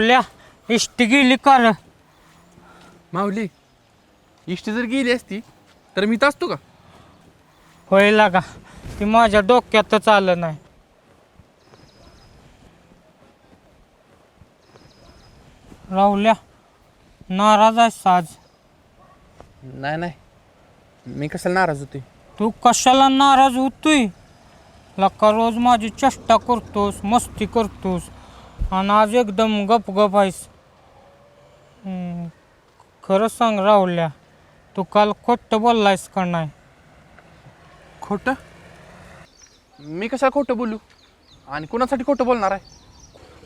राहुल्या इष्टी गेली का रे? माऊली इष्ट जर गेली असती तर मी असतो का? होय लागा ती माझ्या डोक्यातच आलं नाही. राहुल्या नाराज आहेस आज? नाही नाही. मी कशाला नाराज होते तू कशाला नाराज होतोय? लका रोज माझी चेष्टा करतोस मस्ती करतोस. आणि आज एकदम गप गप आहेस. हम्म, खरं सांग राहुल्या तू काल खोटं बोललायस का नाही? खोटं? मी कशाला खोटं बोलू? आणि कुणासाठी खोटं बोलणार आहे?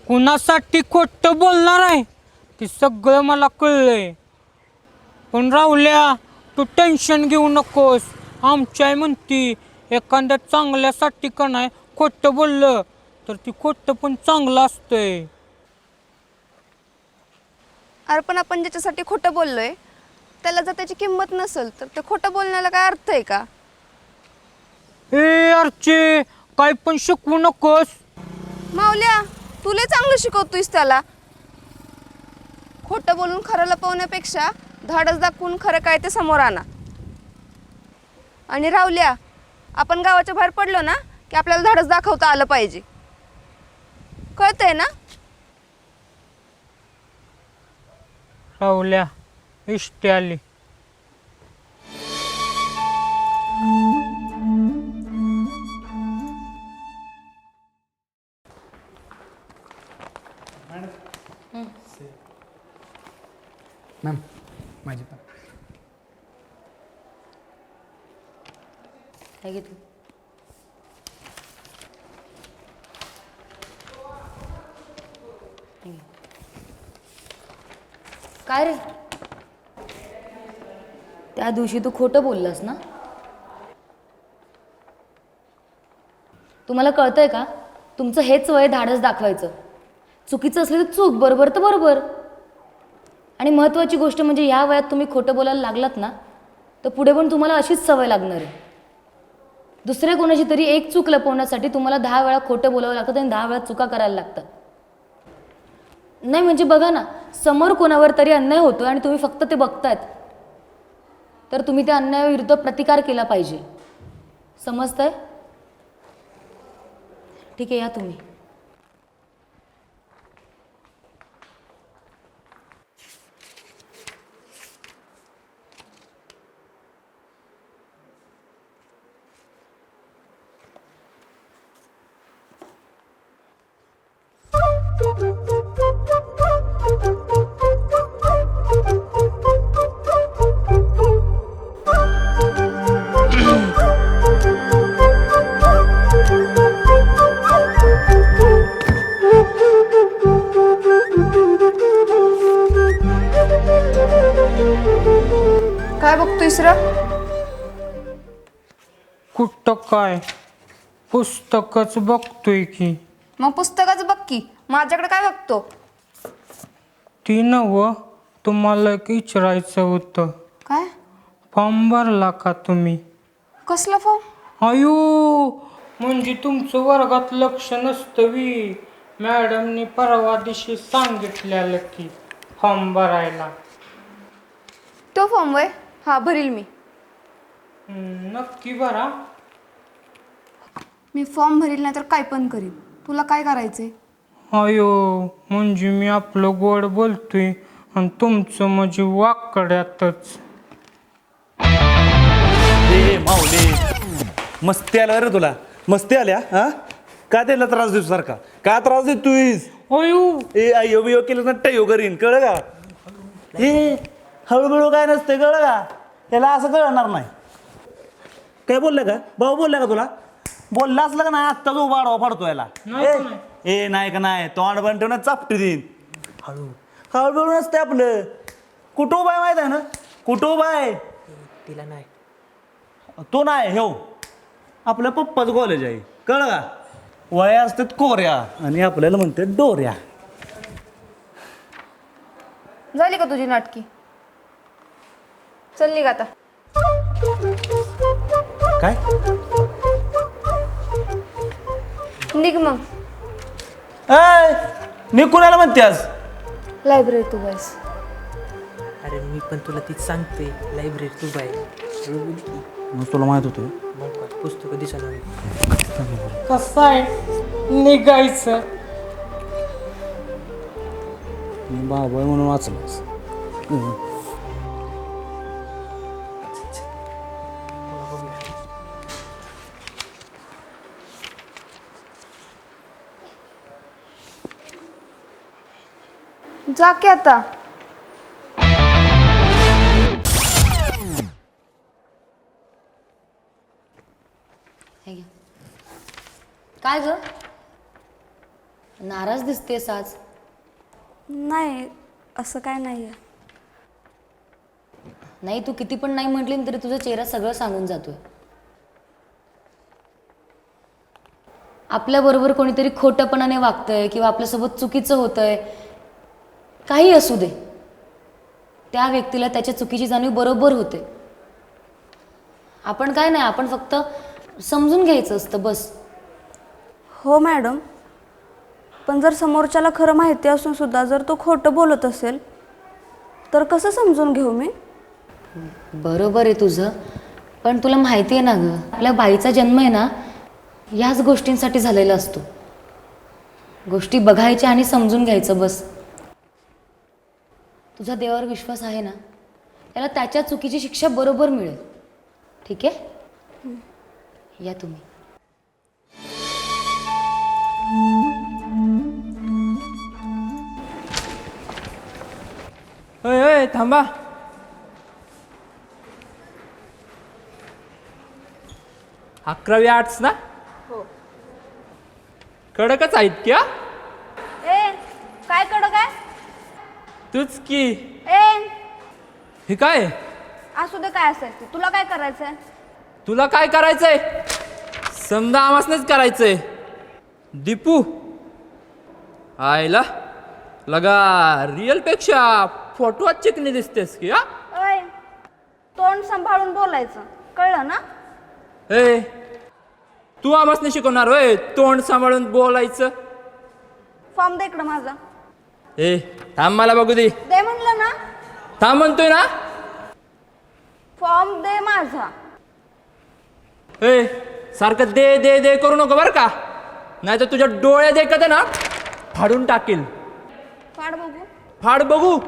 कुणासाठी खोटं बोलणार आहे? ते सगळं मला कळलंय. पण राहुल्या तू टेन्शन घेऊ नकोस. आमची आई म्हणती एखाद्या चांगल्यासाठी का नाही खोटं बोललं? तर ती खोटं पण चांगलं असतंय. अरे पण आपण ज्याच्यासाठी खोटं बोललोय त्याला जर त्याची किंमत नसेल तर ते खोटं बोलण्याला काय अर्थ आहे का? ए अर्चे काय पण शिकवू नकोस. माऊल्या तुला चांगलं शिकवतोयस त्याला. खोटं बोलून खरं लपवण्यापेक्षा धाडस दाखवून खरं काय ते समोर आणा. आणि रावल्या आपण गावाच्या बाहेर पडलो ना की आपल्याला धाडस दाखवता आलं पाहिजे. कळतंय ना? राहुल्या इष्टी आली. मॅम माझी पण. काय काय रे? त्या दिवशी तू खोटं बोललास ना? तुम्हाला कळतंय का? तुमचं हेच वय धाडस दाखवायचं. चुकीचं असलं तर चूक बरोबर तर बरोबर. आणि महत्त्वाची गोष्ट म्हणजे या वयात तुम्ही खोटं बोलायला लागलात ना तर पुढे पण तुम्हाला अशीच सवय लागणार आहे. दुसऱ्या कोणाची तरी एक चूक लपवण्यासाठी तुम्हाला दहा वेळा खोटं बोलावं लागतं आणि दहा वेळा चुका करायला लागतात. नाही म्हणजे बघा ना समोर कोणावर तरी अन्याय होतो आणि तुम्ही फक्त ते बघतायत तर तुम्ही त्या अन्यायाविरुद्ध प्रतिकार केला पाहिजे. समजतंय? ठीक आहे या तुम्ही. पुस्तकच बघतोय की. मग पुस्तकाचं बघ की. माझ्याकडे काय बघतो? ती नव तुम्हाला एक विचारायचं होतं. काय? फॉर्म भरला का तुम्ही? कसला फॉर्म? अयो म्हणजे तुमचं वर्गात लक्ष नसतं वी. मॅडमनी परवा दिवशी सांगितलेलं की फॉर्म भरायला. तो फॉर्म वय हा भरील मी. हम्म, नक्की भरा. मी फॉर्म भरील नाही तर काय पण करीन. तुला काय करायचंय? अयो म्हणजे मी आपलं गोड बोलतोय आणि तुमचं म्हणजे वाकड्यातच. ए माऊली. मस्ती आल्या रे तुला. मस्ती आल्या हा? का त्याला त्रास देतो सारखा? का त्रास देतोयस अयो. ए अयो बियो केलं ना टयो करीन कळ का? ए हळूहळू काय नसते कळ का? त्याला असं कळणार नाही. काय बोललं का? भाऊ बोलला का तुला? बोलला असलं का नाही आत्ताच उभा आडवा पडतो याला. नाही का नाही? ए नाही का नाही? तोंड बन ठेवून चापटी देईन. हळू हळूहळू नसते आपलं. कुठं उभा आहे माहीत आहे ना? कुठं उभा आहे? तिला नाही. तो नाही हो. आपल्या पप्पाच कॉलेज आहे. कळ का? वया असतात कोऱ्या आणि आपल्याला म्हणते डोऱ्या. झाली का तुझी नाटकी? चलली का आता? काय? निघ मग. ऐ, मी कुणाला म्हणते आज? लायब्ररीत उभायस अरे मी पण तुला तीच सांगते लायब्ररीत तू बाय मग तुला माहीत होतं. पुस्तकं दिसणार कसं आहे? निघायचं. मी बाबा म्हणून वाचलास. जा की आता. हे घ्या काय ग? नाराज दिसतेस आज. नाही असं काय नाही आहे नाही तू किती पण नाही म्हटली ना तरी तुझा चेहरा सगळं सांगून जातोय. आपल्याबरोबर कोणीतरी खोटंपणाने वागतंय किंवा आपल्यासोबत चुकीचं होतंय. काही असू दे. त्या व्यक्तीला त्याच्या चुकीची जाणीव बरोबर होते. आपण काय नाही आपण फक्त समजून घ्यायचं असतं बस. हो मॅडम. पण जर समोरच्याला खरं माहिती असून सुद्धा जर तो खोटं बोलत असेल तर कसं समजून घेऊ मी? बरोबर आहे तुझं. पण तुला माहिती आहे ना गं आपल्या बाईचा जन्म आहे ना याच गोष्टींसाठी झालेला असतो. गोष्टी बघायच्या आणि समजून घ्यायचं बस. तुझा देवावर विश्वास आहे ना त्याला त्याच्या चुकीची शिक्षा बरोबर मिळेल. ठीक आहे? या तुम्ही. होय होय थांबा. अकरावी आर्ट्स ना? हो. कडकच आहेत क्या ए काय कडं काय तूच की. ए हे काय? असू दे काय असेल ते. तुला काय करायचंय? तुला काय करायचंय? समजा आमासनेच करायचंय. दीपू. आयला लगा रिअलपेक्षा फोटोत चिकनी दिसतेस की हा? अय तोंड सांभाळून बोलायचं. कळलं ना? ए तू आमासने शिकवणार होय तोंड सांभाळून बोलायचं. फॉर्म दे इकडं माझा. ए थांब मला बघू दे. दे म्हणलं ना. थांब म्हणतोय ना. फॉर्म दे माझा. ए सारखं दे दे दे करू नको बरं का. नाही तर तुझ्या डोळ्यात एकत आहे ना फाडून टाकेल. फाड बघू. फाड बघू.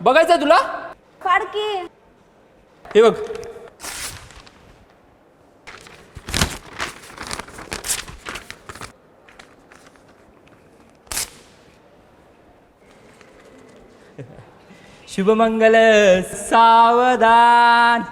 बघायचंय तुला? फाड की. हे बघ. शुभमंगल सावधान.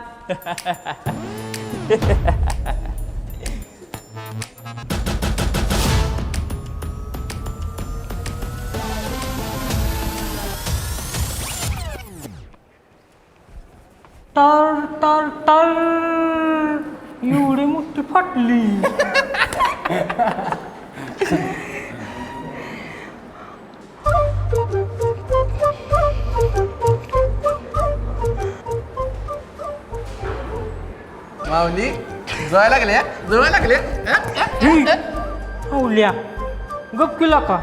तर तर तर. एवढी मोठी फाटली. माऊली जळायला लागले जळायला लागले आवल्या गप्पीला का?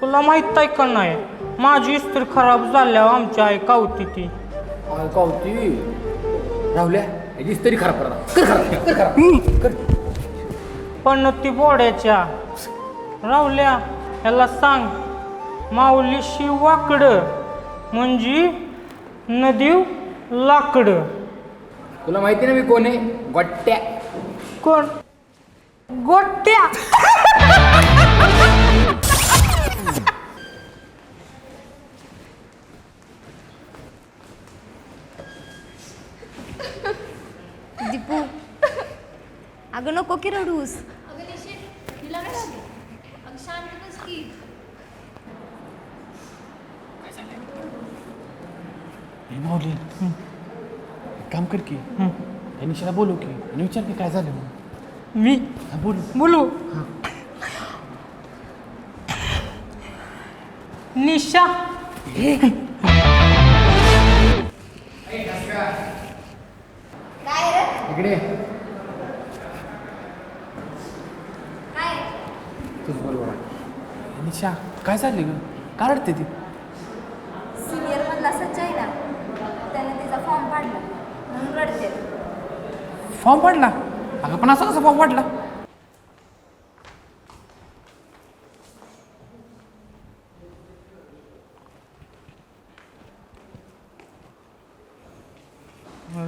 तुला माहीत आहे का नाही? माझी इस्त्री खराब झाल्यावर आमची आई कावती ती. कावती? राहुल्या याचीच तरी खराब करा. कर खराब कर खराब. पण ती बोड्याच्या. रावल्या ह्याला सांग माऊलीशी वाकडं म्हणजे नदीव लाकडं. तुला माहिती ना मी कोण आहे? गोट्या. कोण? गोट्या. दीपू. अगं नको की रडूस. हे माऊली. एक काम कर की. या निशाला बोलू की. आणि विचार की काय झालं म्हणून. मी? हा, बोल. बोलू? निशा. इकडे. तुझ बरोबर निशा काय झालं ग? काय रडते ती तुला सच्चाई ना त्याने तिचा फॉर्म काढला म्हणून रडते फॉर्म पडला. अगं पण असा कसा फॉर्म पडला?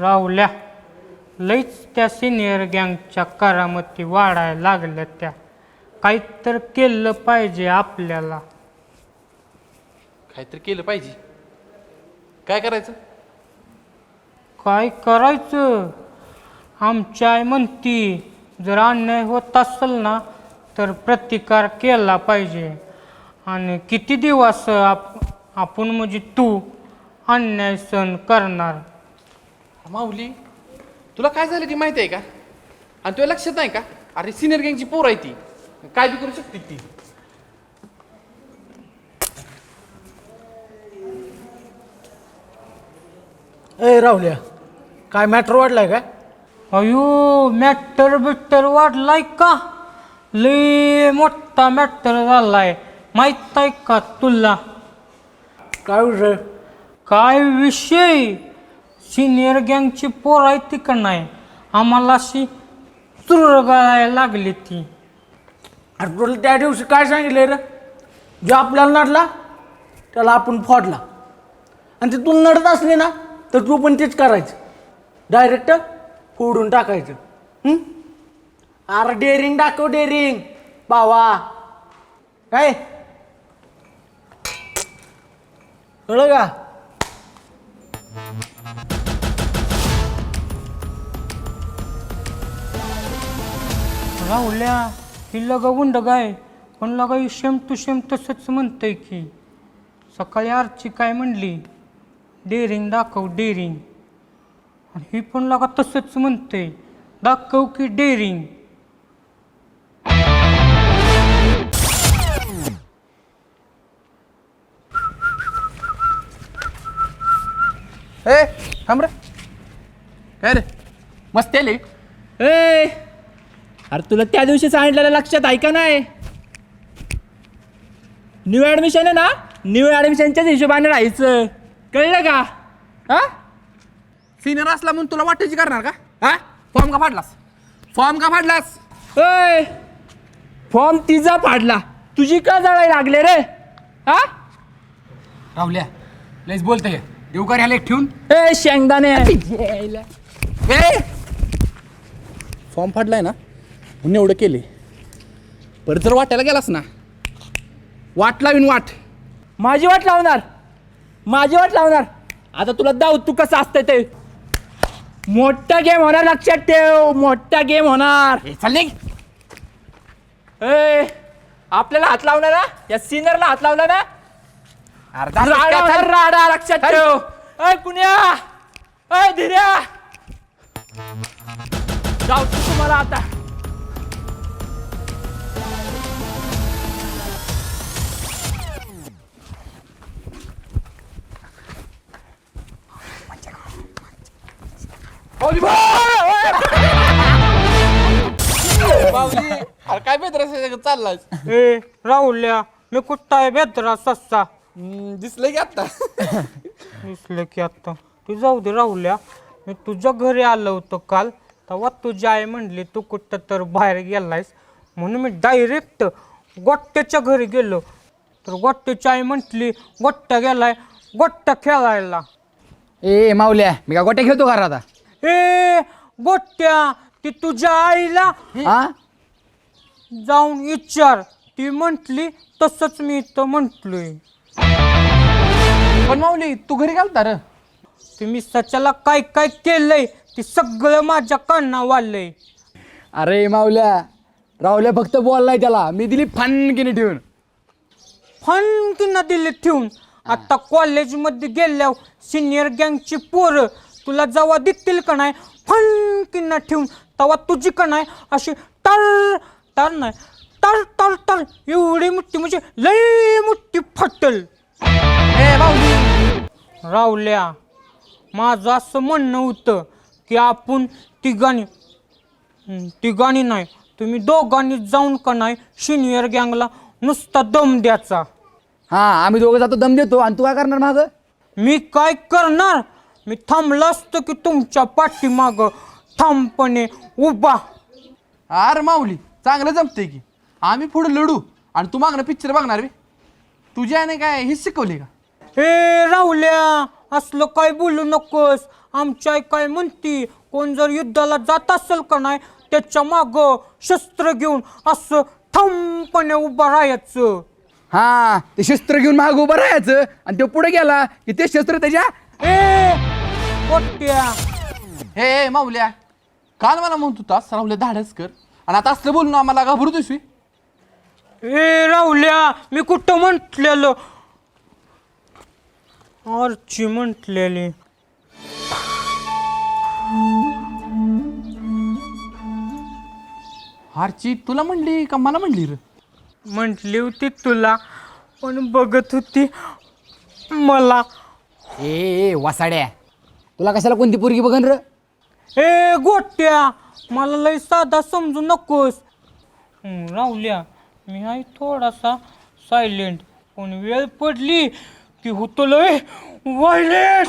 राहुल्या लईच त्या सिनियर गँगच्या करामती वाढायला लागल्या त्या. काहीतर केलं पाहिजे आपल्याला. काहीतरी केलं पाहिजे. काय करायचं? काय करायचं? आमची आई म्हणती जर अन्याय होत असेल ना तर प्रतिकार केला पाहिजे. आणि किती दिवस आप आपण म्हणजे तू अन्याय सहन करणार? माऊली तुला काय झालं ती माहिती आहे का? आणि तुला लक्षात नाही का? अरे सिनियर गँगची पोर आहे ती. काय बी करू शकते ती. ए राहुल्या काय मॅटर वाढलाय का? अयो मॅटर बिट्टर वाढलाय का? लय मोठा मॅटर झालाय. माहीत आहे का तुला? काय विषय? काय विषय? सिनियर गँगची पोर आहे ती का नाही? आम्हाला अशी चुरगाळायला लागली ती. अरे तुला त्या दिवशी काय सांगितलं रे? जो आपल्याला नडला त्याला आपण फोडला. आणि ते तू नडत असली ना तर तू पण तेच करायचं. डायरेक्ट फोडून टाकायचं. हं? अरे डेअरिंग दाखव डेअरिंग बावा. काय? कळलं का? राहुल्या ही लगा उंड गाय. पण लगा ही शेम टू शेम तसंच म्हणतंय की. सकाळी आरची काय म्हणली? डेअरिंग दाखव डेअरिंग आणि ही पण लगा तसंच म्हणतंय. दाखव की डेअरिंग ए थांब रे. काय रे? मस्ती आली? ए अरे तुला त्या दिवशी सांगितलेलं लक्षात आहे का नाही? न्यू ॲडमिशन आहे ना? न्यू ॲडमिशनच्याच हिशोबाने राहायचं. कळलं का? हा? सिनियर असला म्हणून तुला वाटायची करणार का? हा? फॉर्म का फाडलास? फॉर्म का फाडलास? ओय फॉर्म तिचा पाडला तुझी का जळायला लागले रे? हा? राहुल्या लयच बोलते देऊ का ह्याला एक ठेवून? ए शेंगदाणे. ए! फॉर्म फाडलाय ना? म्हणून एवढं केले परत जर वाटायला गेलास ना वाट लावीन वाट. माझी वाट लावणार. माझी वाट लावणार. आता तुला दाऊ तू कसं असतं ते मोठा गेम होणार लक्षात ठेव मोठा गेम होणार. ए चल निघ. ए आपल्याला हात लावला ना? या सिनरला हात लावला ना? अरे जा राडा होणार. राडा लक्षात ठेव. अय कुण्या अय धीर्या. जाऊ तुम्हाला आता. माऊली, अरे काय बेत्र चाललास ए राहुल्या मी कुठं आहे बेदरा सस्सा दिसलं की आता दिसलं की आता तू जाऊ दे राहुल्या मी तुझ्या घरी आलो होतो काल तेव्हा तुझी आई म्हणली तू कुठं तर बाहेर गेलायस म्हणून मी डायरेक्ट गोट्याच्या घरी गेलो तर गोट्याची आई म्हटली गोट्या गेलाय गोट्या खेळायला ए माऊल्या मी का गोट्या खेळतो रे आता ए गोट्या ती तुझ्या आईला. हा? जाऊन विचार. ती म्हटली तसंच मी इथं म्हटलोय. पण माऊली तू घरी घालता र? तुम्ही सच्याला काय काय केलंय? ते सगळं माझ्या काना वाढलंय अरे माऊल्या राहुल्या फक्त बोललाय त्याला. मी दिली फनकिनी ठेवून. फन किंवा दिले ठेवून. आता कॉलेजमध्ये गेल्यावर सिनियर गँगची पोरं तुला जेव्हा देतील का नाही? फन ठेवून तेव्हा तुझी का नाही? अशी टर टर नाही टर टर टर एवढी मोठी म्हणजे लई मोठी फटल. ए रावल्या माझं असं म्हणणं होतं की आपण तिघांनी हं, तिघांनी नाही तुम्ही दोघांनी जाऊन का नाही सिनियर गँगला नुसता दम द्याचा हा आम्ही दोघं जातो दम देतो. आणि तू काय करणार माग? मी काय करणार? मी थांबलो असतो की तुमच्या पाठीमाग ठामपणे उभा. अरे माऊली चांगलं जमतंय की. आम्ही पुढे लढू आणि तू मागणं पिक्चर बघणार बे. तुझ्या याने काय हेच शिकवले का? ए राहुल्या असलं काय बोलू नकोस. आमची आई काय म्हणती कोण जर युद्धाला जात असेल का नाही त्याच्या माग शस्त्र घेऊन असं ठामपणे उभं राहायचं. हा ते शस्त्र घेऊन माग उभं राहायचं आणि तो पुढे गेला की ते शस्त्र त्याच्या ए पोट्या. हे हे, माऊल्या काल मला म्हणत होतास राहुल्या धाडस कर. आणि आता असलं बोलून आम्हाला घाबरतोस बे? ए राहुल्या मी कुठं म्हटलेलं? आरची म्हटलेली. हारची तुला म्हणली का मला म्हणली रे? म्हटली होती तुला पण बघत होती मला. ए ए, वासाड्या. तुला कशाला कोणती पोरगी बघन र? ए गोट्या मला लय साधा समजू नकोस. हं, राहुल्या मी आहे थोडासा सायलेंट पण वेळ पडली की होतो लय वायलेंट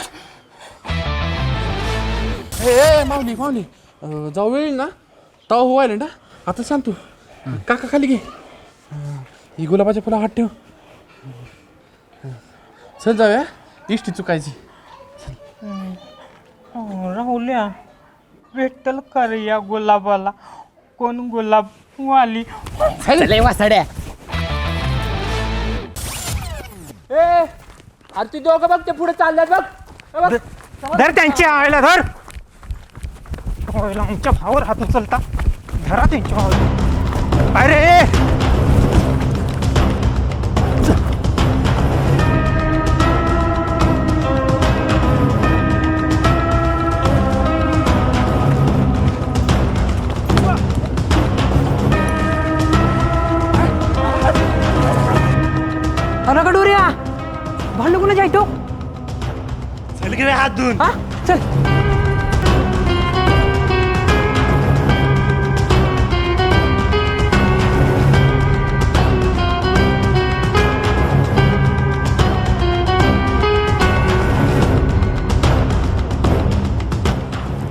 ए ए, माऊली माऊली. अं, जाऊ वेळ ना. ताव व्हायला ना आता सांग तू. काका खाली घे. अं, ही गुलाबाच्या फुला हात ठेव. चल जाऊया. इष्टी चुकायची. हं, राहुल्या भेटल का रे या गुलाबाला. कोण गुलाब वाली? चल वासाड्या. ए अरे तू दोघं बघ ते पुढे चालल्यात बघ. हे बघ. धर त्यांच्या आईला धर. आईला आमच्या भावावर हात उचलता. धरा त्यांच्या भावाला. अरे! भांडण कोणाच्या आहे तो चल की रे हात धुवून हा चल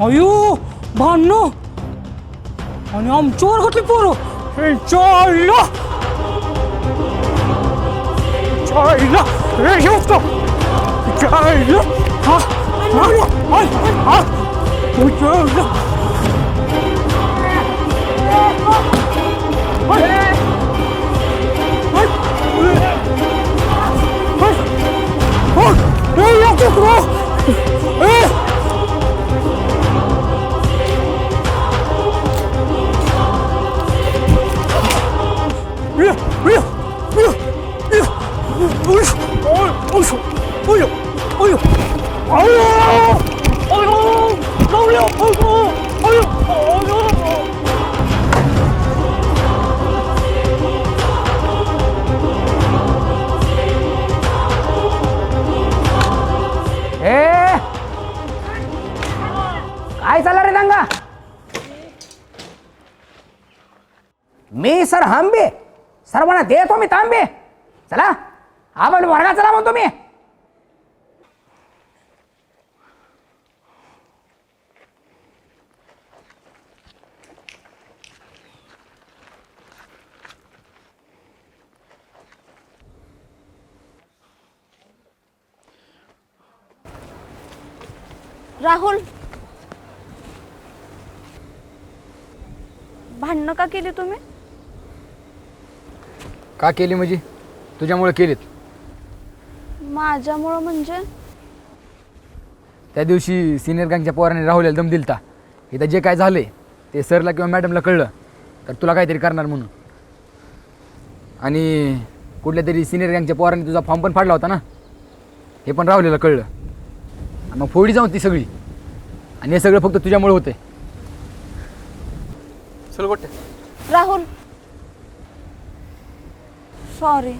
अयो भांडणं आणि आमच्या वर्गातली पोरं त्यांच्या आईला त्यांच्या आईला रे घेऊ का त्यांच्या आईला हा हा हा हा त्यांच्या आईला Eh! ए! काय चालला रे दंगा? मी सर हंबे. सर्वांना देतो मी तांबे. चला. आपण वर्गात चला म्हणतो मी राहुल. भांडणं का केली तुम्ही? का केली म्हणजे? तुझ्यामुळे केलीत. माझ्यामुळं म्हणजे? त्या दिवशी सिनियर गँगच्या पोराने राहुल्याला दम दिलता. इथं जे काय झालंय ते सरला किंवा मॅडमला कळलं तर तुला काहीतरी करणार म्हणून. आणि कुठल्या तरी सिनियर गँगच्या पोराने तुझा फॉर्म पण फाडला होता ना? हे पण राहुल्याला कळलं. आणि मग फोडी जाऊन ती सगळी. आणि हे सगळं फक्त तुझ्यामुळे होतंय. चल गोट्या. राहुल. सॉरी